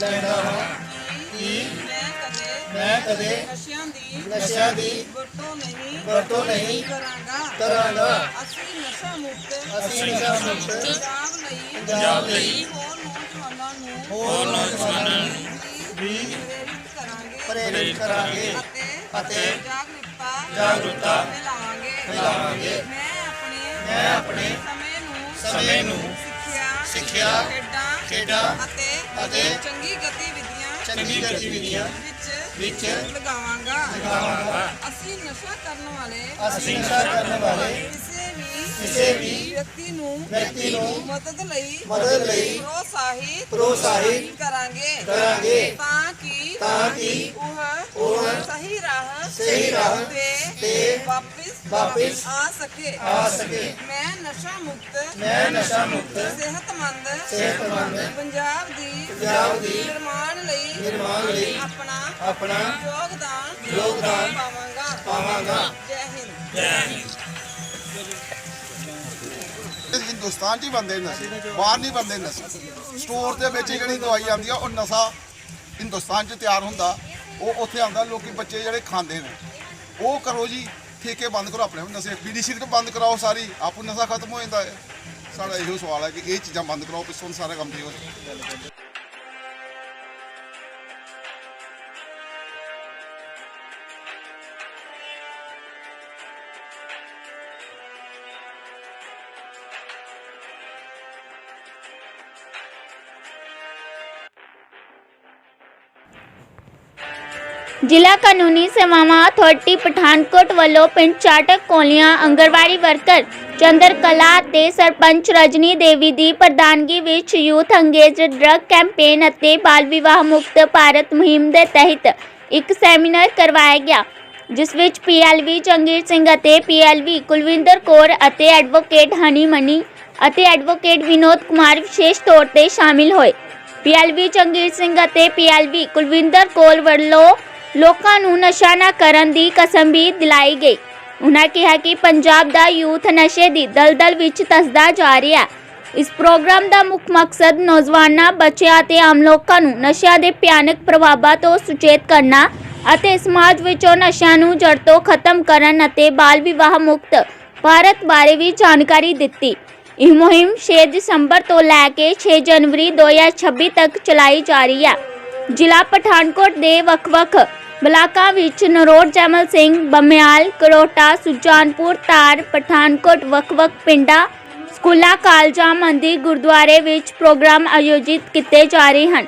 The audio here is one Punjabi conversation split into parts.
ਲੈਂਦਾ ਹਾਂ ਕਿ ਮੈਂ ਕਦੇ ਨਸ਼ਿਆਂ ਦੀ ਨਸ਼ਿਆਂ ਦੀ ਵਰਤੋਂ ਨਹੀਂ ਵਰਤੋਂ ਨਹੀਂ ਕਰਾਂਗਾ ਕਰਾਂਗਾ ਅਸੀਂ ਨਸ਼ਾ ਮੁਕਤ ਅਸੀਂ ਨਸ਼ਾ ਮੁਕਤ ਪੰਜਾਬ ਲਈ ਪੰਜਾਬ ਲਈ ਹੋਰ ਨੌਜਵਾਨਾਂ ਨੂੰ ਹੋਰ ਨੌਜਵਾਨਾਂ ਨੂੰ ਵੀ ਪ੍ਰੇਰਿਤ ਕਰਾਂਗੇ ਅਤੇ ਜਾਗਰੂਕਤਾ ਜਾਗਰੂਕਤਾ ਫੈਲਾਵਾਂਗੇ ਫੈਲਾਵਾਂਗੇ। ਮੈਂ ਆਪਣੇ ਮੈਂ ਆਪਣੇ ਸਮੇਂ ਨੂੰ ਸਮੇਂ ਨੂੰ ਸਿੱਖਿਆ ਸਿੱਖਿਆ ਖੇਡਾਂ ਖੇਡਾਂ ਅਤੇ ਅਤੇ ਚੰਗੀ ਗਤੀਵਿਧੀਆਂ ਚੰਗੀ ਗਤੀਵਿਧੀਆਂ ਵਿੱਚ ਵਿੱਚ ਲਗਾਵਾਂਗਾ। ਲਗਾਵਾਂਗਾ। ਅਸੀਂ ਨਸ਼ਾ ਕਰਨ ਵਾਲੇ ਅਸੀਂ ਨਸ਼ਾ ਕਰਨ ਵਾਲੇ ਕਿਸੇ ਵੀ ਕਿਸੇ ਵੀ ਵਿਅਕਤੀ ਨੂੰ ਵਿਅਕਤੀ ਨੂੰ ਮਦਦ ਲਈ ਮਦਦ ਲਈ ਪ੍ਰੋਤਸਾਹਿਤ ਪ੍ਰੋਤਸਾਹਿਤ ਕਰਾਂਗੇ। ਕਰਾਂਗੇ। ਤਾਂ ਕਿ ਤਾਂ ਕਿ ਉਹ ਉਹ ਸਹੀ ਰਾਹ ਸਹੀ ਰਾਹ ਤੇ ਤੇ ਵਾਪਿਸ ਵਾਪਿਸ ਆ ਸਕੇ। ਆ ਸਕੇ। ਮੈਂ ਨਸ਼ਾ ਮੁਕਤ ਮੈਂ ਨਸ਼ਾ ਮੁਕਤ ਸਿਹਤਮੰਦ ਸਿਹਤਮੰਦ ਪੰਜਾਬ ਦੀ ਪੰਜਾਬ ਦੀ ਨਿਰਮਾਣ ਲਈ ਨਿਰਮਾਣ ਲਈ ਆਪਣਾ ਆਪਣਾ ਯੋਗਦਾਨ ਯੋਗਦਾਨ ਪਾਵਾਂਗਾ। ਪਾਵਾਂਗਾ। ਜੈ ਹਿੰਦ। ਇਹ ਹਿੰਦੁਸਤਾਨ 'ਚ ਹੀ ਬੰਦੇ ਨਸ਼ੇ ਬਾਹਰ ਨਹੀਂ ਬੰਦੇ ਨਸ਼ੇ। ਸਟੋਰ ਦੇ ਵਿੱਚ ਜਿਹੜੀ ਦਵਾਈ ਆਉਂਦੀ ਆ ਉਹ ਨਸ਼ਾ ਹਿੰਦੁਸਤਾਨ 'ਚ ਤਿਆਰ ਹੁੰਦਾ। ਉਹ ਉੱਥੇ ਆਉਂਦਾ ਲੋਕੀ ਬੱਚੇ ਜਿਹੜੇ ਖਾਂਦੇ ਨੇ। ਉਹ ਕਰੋ ਜੀ ਠੇਕੇ ਬੰਦ ਕਰੋ, ਆਪਣੇ ਨਸ਼ੇ ਬੀਡੀ ਸਿਗਰਟ ਬੰਦ ਕਰਾਓ ਸਾਰੀ, ਆਪੂ ਨਸ਼ਾ ਖਤਮ ਹੋ ਜਾਂਦਾ ਹੈ। ਸਾਡਾ ਇਹੋ ਸਵਾਲ ਹੈ ਕਿ ਇਹ ਚੀਜ਼ਾਂ ਬੰਦ ਕਰਾਓ, ਪਿੱਛੋਂ ਸਾਰਾ ਕੰਮ ਠੀਕ ਹੋ ਜਾਏ ਜ਼ਿਲ੍ਹਾ ਕਾਨੂੰਨੀ ਸੇਵਾਵਾਂ ਅਥਾਰਟੀ ਪਠਾਨਕੋਟ ਵੱਲੋਂ ਪਿੰਡ ਚਾਟਕ ਕੋਲੀਆਂ ਅੰਗਰਵਾੜੀ ਵਰਕਰ ਚੰਦਰ ਕਲਾ ਤੇ ਸਰਪੰਚ ਰਜਨੀ ਦੇਵੀ ਦੀ ਪ੍ਰਧਾਨਗੀ ਵਿੱਚ ਯੂਥ ਅੰਗੇਜ ਡਰੱਗ ਕੈਂਪੇਨ ਅਤੇ ਬਾਲ ਵਿਵਾਹ ਮੁਕਤ ਭਾਰਤ ਮੁਹਿੰਮ ਦੇ ਤਹਿਤ ਇੱਕ ਸੈਮੀਨਾਰ ਕਰਵਾਇਆ ਗਿਆ, ਜਿਸ ਵਿੱਚ ਪੀਐਲਵੀ ਚੰਗੀਰ ਸਿੰਘ ਅਤੇ ਪੀਐਲਵੀ ਕੁਲਵਿੰਦਰ ਕੌਰ ਅਤੇ ਐਡਵੋਕੇਟ ਹਨੀ ਮਨੀ ਅਤੇ ਐਡਵੋਕੇਟ ਵਿਨੋਦ ਕੁਮਾਰ ਵਿਸ਼ੇਸ਼ ਤੌਰ ਤੇ ਸ਼ਾਮਿਲ ਹੋਏ। ਪੀਐਲਵੀ ਚੰਗੀਰ ਸਿੰਘ ਅਤੇ ਪੀਐਲਵੀ ਕੁਲਵਿੰਦਰ ਕੌਰ ਵੱਲੋਂ ਲੋਕਾਂ ਨੂੰ ਨਸ਼ਾ ਨਾ ਕਰਨ ਦੀ ਕਸਮ ਵੀ ਦਿਲਾਈ ਗਈ। ਉਹਨਾਂ ਕਿਹਾ ਕਿ ਪੰਜਾਬ ਦਾ ਯੂਥ ਨਸ਼ੇ ਦੀ ਦਲਦਲ ਵਿੱਚ ਧੱਸਦਾ ਜਾ ਰਿਹਾ ਇਸ ਪ੍ਰੋਗਰਾਮ ਦਾ ਮੁੱਖ ਮਕਸਦ ਨੌਜਵਾਨਾਂ, ਬੱਚਿਆਂ ਅਤੇ ਆਮ ਲੋਕਾਂ ਨੂੰ ਨਸ਼ਿਆਂ ਦੇ ਭਿਆਨਕ ਪ੍ਰਭਾਵਾਂ ਤੋਂ ਸੁਚੇਤ ਕਰਨਾ ਅਤੇ ਸਮਾਜ ਵਿੱਚੋਂ ਨਸ਼ਿਆਂ ਨੂੰ ਜੜ ਤੋਂ ਖਤਮ ਕਰਨ ਅਤੇ ਬਾਲ ਵਿਵਾਹ ਮੁਕਤ ਭਾਰਤ ਬਾਰੇ ਵੀ ਜਾਣਕਾਰੀ ਦਿੱਤੀ। ਇਹ ਮੁਹਿੰਮ 6 ਦਸੰਬਰ ਤੋਂ ਲੈ ਕੇ 6 ਜਨਵਰੀ 2026 ਤੱਕ ਚਲਾਈ ਜਾ ਰਹੀ ਹੈ। ਜ਼ਿਲ੍ਹਾ ਪਠਾਨਕੋਟ ਦੇ ਵੱਖ-ਵੱਖ ਬਲਾਕਾਂ ਵਿੱਚ ਨਰੋੜ, ਜਮਲ ਸਿੰਘ, ਬਮਿਆਲ, ਕਰੋਟਾ, ਸੁਜਾਨਪੁਰ, ਤਾਰ, ਪਠਾਨਕੋਟ, ਵੱਖ-ਵੱਖ ਪਿੰਡਾਂ, ਸਕੂਲਾਂ, ਕਾਲਜਾਂ, ਮੰਦਿਰ, ਗੁਰਦੁਆਰੇ ਵਿੱਚ ਪ੍ਰੋਗਰਾਮ ਆਯੋਜਿਤ ਕੀਤੇ ਜਾ ਰਹੇ ਹਨ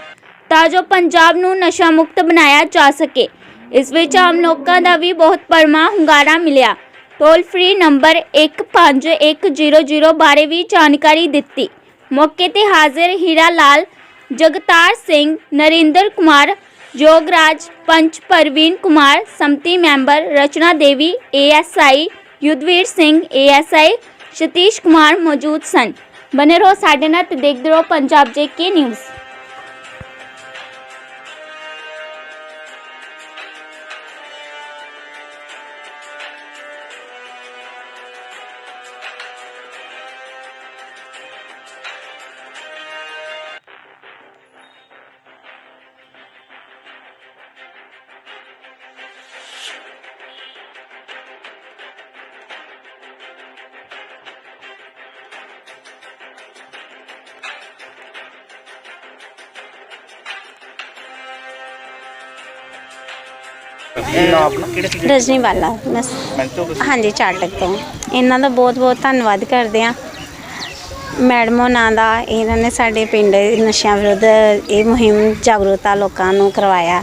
ਤਾਂ ਜੋ ਪੰਜਾਬ ਨੂੰ ਨਸ਼ਾ ਮੁਕਤ ਬਣਾਇਆ ਜਾ ਸਕੇ। ਇਸ ਵਿੱਚ ਆਮ ਲੋਕਾਂ ਦਾ ਵੀ ਬਹੁਤ ਪਰਮਾ ਹੁੰਗਾਰਾ ਮਿਲਿਆ। ਟੋਲ ਫ੍ਰੀ ਨੰਬਰ 15100 ਬਾਰੇ ਵੀ ਜਾਣਕਾਰੀ ਦਿੱਤੀ। ਮੌਕੇ ਤੇ ਹਾਜ਼ਰ ਹੀਰਾ ਲਾਲ ਜਗਤਾਰ ਸਿੰਘ, ਨਰਿੰਦਰ ਕੁਮਾਰ ਜੋਗਰਾਜ ਪੰਚ ਪ੍ਰਵੀਨ ਕੁਮਾਰ, ਸੰਮਤੀ member, Rachna Devi ASI Yudhvir Singh ASI Satish Kumar ਮੌਜੂਦ ਸਨ। ਬਨੇ ਰਹੋ ਸਾਡੇ ਨਾਲ ਤੇ ਦੇਖਦੇ ਰਹੋ ਪੰਜਾਬ ਜੇ ਕੇ ਨਿਊਜ਼। ਰਜਨੀ ਵਾਲਾ ਬਸ। ਹਾਂਜੀ ਚਾਟਕ ਤੋਂ। ਇਹਨਾਂ ਦਾ ਬਹੁਤ ਬਹੁਤ ਧੰਨਵਾਦ ਕਰਦੇ ਆ ਮੈਡਮ ਉਹਨਾਂ ਦਾ ਇਹਨਾਂ ਨੇ ਸਾਡੇ ਪਿੰਡ ਨਸ਼ਿਆਂ ਵਿਰੁੱਧ ਇਹ ਮੁਹਿੰਮ ਜਾਗਰੂਕਤਾ ਲੋਕਾਂ ਨੂੰ ਕਰਵਾਇਆ।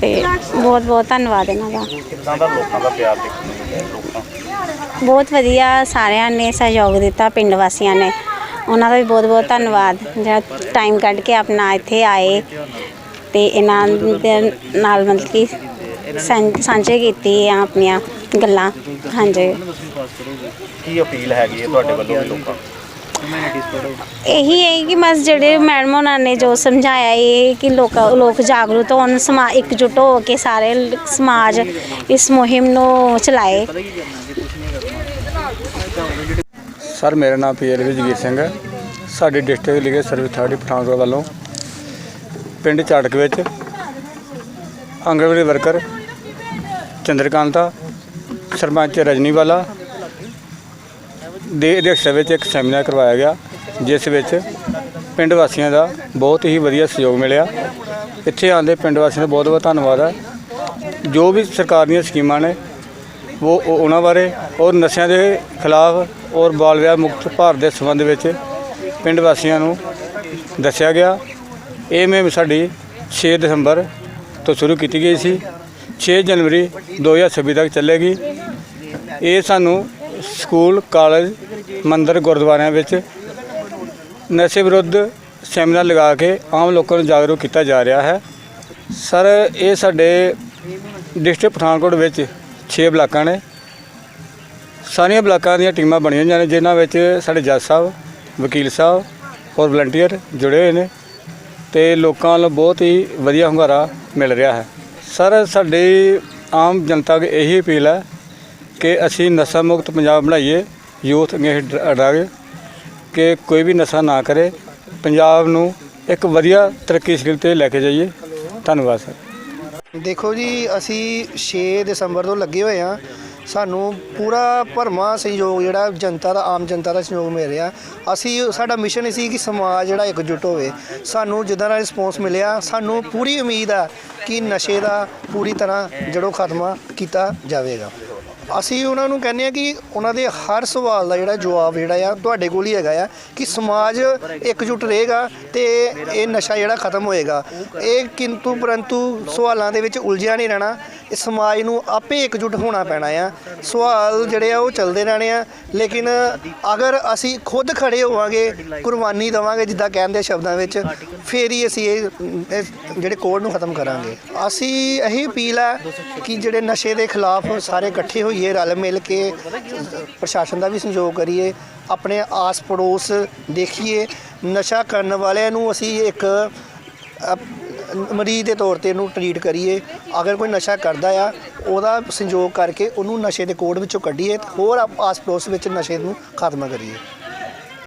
ਤੇ ਬਹੁਤ ਬਹੁਤ ਧੰਨਵਾਦ ਇਹਨਾਂ ਦਾ। ਕਿੱਦਾਂ ਦਾ ਲੋਕਾਂ ਦਾ ਪਿਆਰ ਦੇਖਣ ਨੂੰ ਮਿਲਿਆ ਲੋਕਾਂ ਬਹੁਤ ਵਧੀਆ ਸਾਰਿਆਂ ਨੇ ਸਹਿਯੋਗ ਦਿੱਤਾ ਪਿੰਡ ਵਾਸੀਆਂ ਨੇ। ਉਹਨਾਂ ਦਾ ਵੀ ਬਹੁਤ ਬਹੁਤ ਧੰਨਵਾਦ। ਜਿਹੜਾ ਟਾਈਮ ਕੱਢ ਕੇ ਆਪਣਾ ਇੱਥੇ ਆਏ। ਤੇ ਇਹਨਾਂ ਦੇ ਨਾਲ ਮਤਲਬ ਕਿ ਸਾਂਝ- ਸਾਂਝੇ ਕੀਤੀ ਆ ਆਪਣੀਆਂ ਗੱਲਾਂ। ਹਾਂਜੀ। ਕੀ ਅਪੀਲ ਹੈਗੀ ਹੈ ਤੁਹਾਡੇ ਵੱਲੋਂ ਵੀ ਲੋਕਾਂ ਨੂੰ? ਇਹੀ ਹੈ ਕਿ ਬਸ ਜਿਹੜੇ ਮੈਡਮ ਉਹਨਾਂ ਨੇ ਜੋ ਸਮਝਾਇਆ ਇਹ ਕਿ ਲੋਕ ਲੋਕ ਜਾਗਰੂਕ ਹੋਣ ਸਮਾ ਇਕਜੁੱਟ ਹੋ ਕੇ ਸਾਰੇ ਲ- ਸਮਾਜ ਇਸ ਮੁਹਿੰਮ ਨੂੰ ਚਲਾਏ। ਸਰ ਮੇਰਾ ਨਾਮ ਪੀਐਲਵੀ ਜਗੀਰ ਸਿੰਘ ਹੈ। ਸਾਡੀ district legal service authority Pathankot ਵੱਲੋਂ ਪਿੰਡ ਚਾਟਕ ਵਿੱਚ। ਆਂਗਣਵਾੜੀ ਵਰਕਰ ਚੰਦਰਕਾਂਤਾ, ਸਰਪੰਚ ਰਜਨੀਵਾਲਾ ਦੇ ਅਧਿਕਸ਼ਤਾ ਵਿੱਚ ਇੱਕ ਸੈਮੀਨਾਰ ਕਰਵਾਇਆ ਗਿਆ, ਜਿਸ ਵਿੱਚ ਪਿੰਡ ਵਾਸੀਆਂ ਦਾ ਬਹੁਤ ਹੀ ਵਧੀਆ ਸਹਿਯੋਗ ਮਿਲਿਆ। ਇੱਥੇ ਆਉਂਦੇ ਪਿੰਡ ਵਾਸੀਆਂ ਦਾ ਬਹੁਤ ਬਹੁਤ ਧੰਨਵਾਦ ਹੈ ਜੋ ਵੀ ਸਰਕਾਰ ਦੀਆਂ ਸਕੀਮਾਂ ਨੇ ਉਹ- ਉਹਨਾਂ ਬਾਰੇ ਔਰ ਨਸ਼ਿਆਂ ਦੇ ਖਿਲਾਫ ਔਰ ਬਾਲ ਵਿਆਹ ਮੁਕਤ ਭਾਰਤ ਦੇ ਸੰਬੰਧ ਵਿੱਚ ਪਿੰਡ ਵਾਸੀਆਂ ਨੂੰ ਦੱਸਿਆ ਗਿਆ। ਇਹ ਮੁਹਿੰਮ ਸਾਡੀ 6 ਦਸੰਬਰ ਤੋਂ ਸ਼ੁਰੂ ਕੀਤੀ ਗਈ ਸੀ। 6 ਜਨਵਰੀ 2026 ਤੱਕ ਚੱਲੇਗੀ। ਇਹ ਸਾਨੂੰ ਸਕੂਲ, ਕਾਲਜ, ਮੰਦਰ, ਗੁਰਦੁਆਰਿਆਂ ਵਿੱਚ ਨਸ਼ੇ ਵਿਰੁੱਧ ਸੈਮੀਨਾਰ ਲਗਾ ਕੇ ਆਮ ਲੋਕਾਂ ਨੂੰ ਜਾਗਰੂਕ ਕੀਤਾ ਜਾ ਰਿਹਾ ਹੈ। ਸਰ, ਇਹ ਸਾਡੇ ਡਿਸਟ੍ਰਿਕਟ ਪਠਾਨਕੋਟ ਵਿੱਚ 6 ਬਲਾਕਾਂ ਨੇ। ਸਾਰੀਆਂ ਬਲਾਕਾਂ ਦੀਆਂ ਟੀਮਾਂ ਬਣੀਆਂ ਹੋਈਆਂ ਨੇ, ਜਿਨ੍ਹਾਂ ਵਿੱਚ ਸਾਡੇ ਜੱਜ ਸਾਹਿਬ, ਵਕੀਲ ਸਾਹਿਬ ਔਰ ਵਲੰਟੀਅਰ ਜੁੜੇ ਹੋਏ ਨੇ। ਤੇ ਲੋਕਾਂ ਵੱਲੋਂ ਬਹੁਤ ਹੀ ਵਧੀਆ ਹੁੰਗਾਰਾ ਮਿਲ ਰਿਹਾ ਹੈ। ਸਰ, ਸਾਡੀ ਆਮ ਜਨਤਾ ਦੀ ਇਹੀ ਅਪੀਲ ਹੈ ਕਿ ਅਸੀਂ ਨਸ਼ਾ ਮੁਕਤ ਪੰਜਾਬ ਬਣਾਈਏ, ਯੂਥ ਅਗੇਂਸਟ ਡਰੱਗ ਕਿ ਕੋਈ ਵੀ ਨਸ਼ਾ ਨਾ ਕਰੇ, ਪੰਜਾਬ ਨੂੰ ਇੱਕ ਵਧੀਆ ਤਰੱਕੀ ਸ਼ੀਲ ਤੇ ਲੈ ਕੇ ਜਾਈਏ। ਧੰਨਵਾਦ, ਸਰ। ਦੇਖੋ ਜੀ, ਅਸੀਂ 6 ਦਸੰਬਰ ਤੋਂ ਲੱਗੇ ਹੋਏ ਆ ਸਾਨੂੰ ਪੂਰਾ ਭਰਮਾ ਸਹਿਯੋਗ ਜਿਹੜਾ ਜਨਤਾ ਦਾ, ਆਮ ਜਨਤਾ ਦਾ ਸਹਿਯੋਗ ਮਿਲ ਰਿਹਾ। ਅਸੀਂ ਸਾਡਾ ਮਿਸ਼ਨ ਇਹ ਸੀ ਕਿ ਸਮਾਜ ਜਿਹੜਾ ਇਕਜੁੱਟ ਹੋਵੇ। ਸਾਨੂੰ ਜਿੱਦਾਂ ਦਾ ਰਿਸਪੌਂਸ ਮਿਲਿਆ, ਸਾਨੂੰ ਪੂਰੀ ਉਮੀਦ ਆ ਕਿ ਨਸ਼ੇ ਦਾ ਪੂਰੀ ਤਰ੍ਹਾਂ ਜੜੋਂ ਖਾਤਮਾ ਕੀਤਾ ਜਾਵੇਗਾ। ਅਸੀਂ ਉਹਨਾਂ ਨੂੰ ਕਹਿੰਦੇ ਆ ਕਿ ਉਹਨਾਂ ਦੇ ਹਰ ਸਵਾਲ ਦਾ ਜਿਹੜਾ ਜਵਾਬ ਜਿਹੜਾ ਆ, ਤੁਹਾਡੇ ਕੋਲ ਹੀ ਹੈਗਾ ਆ ਕਿ ਸਮਾਜ ਇਕਜੁੱਟ ਰਹੇਗਾ ਤੇ ਇਹ ਨਸ਼ਾ ਜਿਹੜਾ ਖਤਮ ਹੋਏਗਾ। ਇਹ ਕਿੰਤੂ ਪਰੰਤੂ ਸਵਾਲਾਂ ਦੇ ਵਿੱਚ ਉਲਝਿਆ ਨਹੀਂ ਰਹਿਣਾ। ਇਹ ਸਮਾਜ ਨੂੰ ਆਪੇ ਇਕਜੁੱਟ ਹੋਣਾ ਪੈਣਾ ਆ। ਸਵਾਲ ਜਿਹੜੇ ਆ, ਉਹ ਚੱਲਦੇ ਰਹਿਣੇ ਆ। ਲੇਕਿਨ ਅਗਰ ਅਸੀਂ ਖੁਦ ਖੜੇ ਹੋਵਾਂਗੇ, ਕੁਰਬਾਨੀ ਦੇਵਾਂਗੇ ਜਿੱਦਾਂ ਕਹਿੰਦੇ ਸ਼ਬਦਾਂ ਵਿੱਚ, ਫੇਰ ਹੀ ਅਸੀਂ ਇਹ ਇਹ ਜਿਹੜੇ ਕੋਡ ਨੂੰ ਖਤਮ ਕਰਾਂਗੇ। ਅਸੀਂ ਇਹੀ ਅਪੀਲ ਹੈ ਕਿ ਜਿਹੜੇ ਨਸ਼ੇ ਦੇ ਖਿਲਾਫ ਸਾਰੇ ਇਕੱਠੇ ਹੋਈਏ। ਰਲ ਮਿਲ ਕੇ ਪ੍ਰਸ਼ਾਸਨ ਦਾ ਵੀ ਸਹਿਯੋਗ ਕਰੀਏ, ਆਪਣੇ ਆਸ ਪੜੋਸ ਦੇਖੀਏ, ਨਸ਼ਾ ਕਰਨ ਵਾਲਿਆਂ ਨੂੰ ਅਸੀਂ ਇੱਕ ਮਰੀਜ਼ ਦੇ ਤੌਰ ਤੇ ਇਹਨੂੰ ਟਰੀਟ ਕਰੀਏ। ਅਗਰ ਕੋਈ ਨਸ਼ਾ ਕਰਦਾ ਆ, ਉਹਦਾ ਸੰਯੋਗ ਕਰਕੇ ਉਹਨੂੰ ਨਸ਼ੇ ਦੇ ਕੋਡ ਵਿੱਚੋਂ ਕੱਢੀਏ ਤੇ ਹੋਰ ਆਪ- ਆਸ ਪੜੋਸ ਵਿੱਚ ਨਸ਼ੇ ਨੂੰ ਖਾਤਮਾ ਕਰੀਏ।